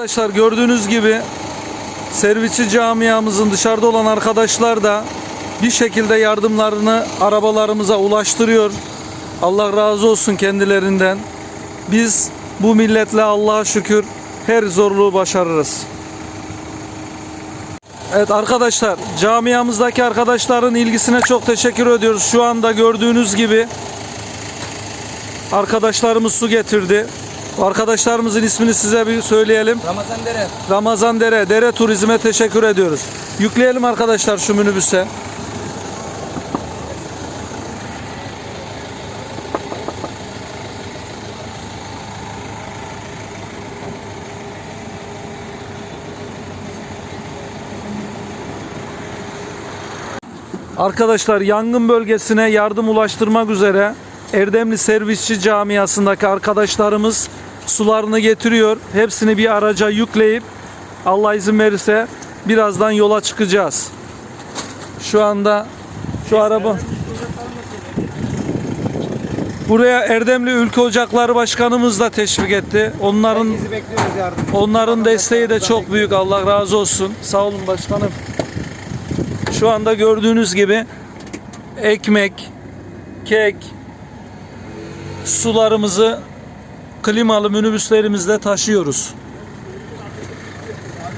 Arkadaşlar gördüğünüz gibi servisçi camiamızın dışarıda olan arkadaşlar da bir şekilde yardımlarını arabalarımıza ulaştırıyor. Allah razı olsun kendilerinden. Biz bu milletle Allah'a şükür her zorluğu başarırız. Evet arkadaşlar camiamızdaki arkadaşların ilgisine çok teşekkür ediyoruz. Şu anda gördüğünüz gibi arkadaşlarımız su getirdi. Arkadaşlarımızın ismini size bir söyleyelim. Ramazan Dere. Ramazan Dere, Dere Turizm'e teşekkür ediyoruz. Yükleyelim arkadaşlar şu minibüse. Arkadaşlar yangın bölgesine yardım ulaştırmak üzere Erdemli Servisçi Camiası'ndaki arkadaşlarımız sularını getiriyor. Hepsini bir araca yükleyip Allah izin verirse birazdan yola çıkacağız. Şu anda şu araba Buraya Erdemli Ülke Ocakları Başkanımız da teşvik etti. Onların. Onların desteği de çok büyük. Allah razı olsun. Sağ olun başkanım. Şu anda gördüğünüz gibi ekmek, kek, sularımızı klimalı minibüslerimizle taşıyoruz.